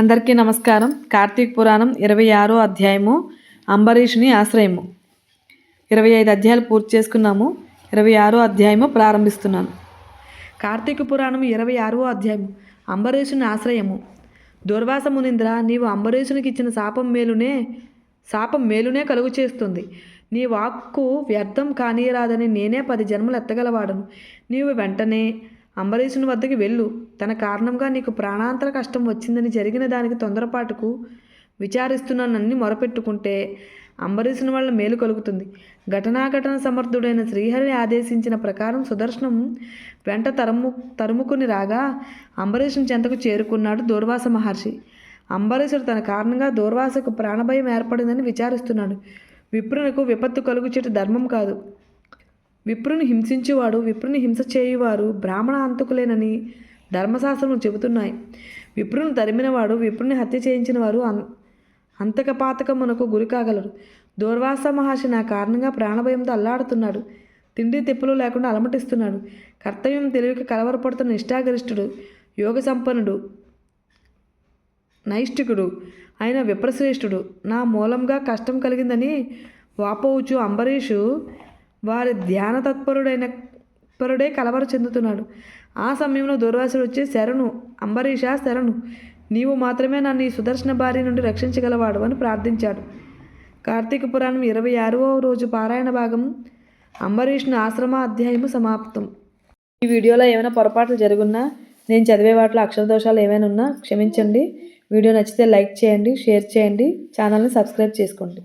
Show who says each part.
Speaker 1: అందరికీ నమస్కారం. కార్తీక పురాణం ఇరవై ఆరో అధ్యాయము అంబరీషుని ఆశ్రయము. ఇరవై ఐదు అధ్యాయాలు పూర్తి చేసుకున్నాము. ఇరవై ఆరో అధ్యాయము ప్రారంభిస్తున్నాను. కార్తీక పురాణం ఇరవై ఆరో అధ్యాయము అంబరీషుని ఆశ్రయము. దుర్వాస మునింద్ర నీవు అంబరీషునికి ఇచ్చిన శాపం మేలునే శాపం మేలునే కలుగు చేస్తుంది. నీ వాక్కు వ్యర్థం కానీరాదని నేనే పది జన్మలు ఎత్తగలవాడను. నీవు వెంటనే అంబరీషుని వద్దకు వెళ్ళు. తన కారణంగా నీకు ప్రాణాంతర కష్టం వచ్చిందని జరిగిన దానికి తొందరపాటుకు విచారిస్తున్నానని మొరపెట్టుకుంటే అంబరీషుని వల్ల మేలు కలుగుతుంది. ఘటనాఘటన సమర్థుడైన శ్రీహరి ఆదేశించిన ప్రకారం సుదర్శనం వెంట తరుము తరుముకుని రాగా అంబరీషుని చెంతకు చేరుకున్నాడు దూర్వాస మహర్షి. అంబరీషుడు తన కారణంగా దూర్వాసకు ప్రాణభయం ఏర్పడిందని విచారిస్తున్నాడు. విప్రునకు విపత్తు కలుగుచేట ధర్మం కాదు. విప్రుని హింసించేవాడు విప్రుని హింస చేయువారు బ్రాహ్మణ అంతకులేనని ధర్మశాస్త్రం చెబుతున్నాయి. విప్రుని తరిమినవాడు విప్రుని హత్య చేయించిన వారు అన్ అంతకపాతకమునకు గురి కాగలరు. దూర్వాస మహర్షి నా కారణంగా ప్రాణభయంతో అల్లాడుతున్నాడు. తిండి తెప్పులు లేకుండా అలమటిస్తున్నాడు. కర్తవ్యం తెలివికి కలవరపడుతున్న నిష్ఠాగరిష్ఠుడు యోగ సంపన్నుడు నైష్టికుడు ఆయన విప్రశ్రేష్ఠుడు నా మూలంగా కష్టం కలిగిందని వాపోవచ్చు అంబరీషు వారి ధ్యాన తత్పరుడైన పరుడే కలవర చెందుతున్నాడు. ఆ సమయంలో దుర్వాసుడు వచ్చి శరణు అంబరీష శరణు నీవు మాత్రమే నన్ను ఈ సుదర్శన భార్య నుండి రక్షించగలవాడు అని ప్రార్థించాడు. కార్తీక పురాణం ఇరవై ఆరవ రోజు పారాయణ భాగం అంబరీష్ను ఆశ్రమ అధ్యాయము సమాప్తం. ఈ వీడియోలో ఏమైనా పొరపాట్లు జరుగున్నా నేను చదివే వాటిలో అక్షర దోషాలు ఏమైనా ఉన్నా క్షమించండి. వీడియో నచ్చితే లైక్ చేయండి షేర్ చేయండి. ఛానల్ని సబ్స్క్రైబ్ చేసుకోండి.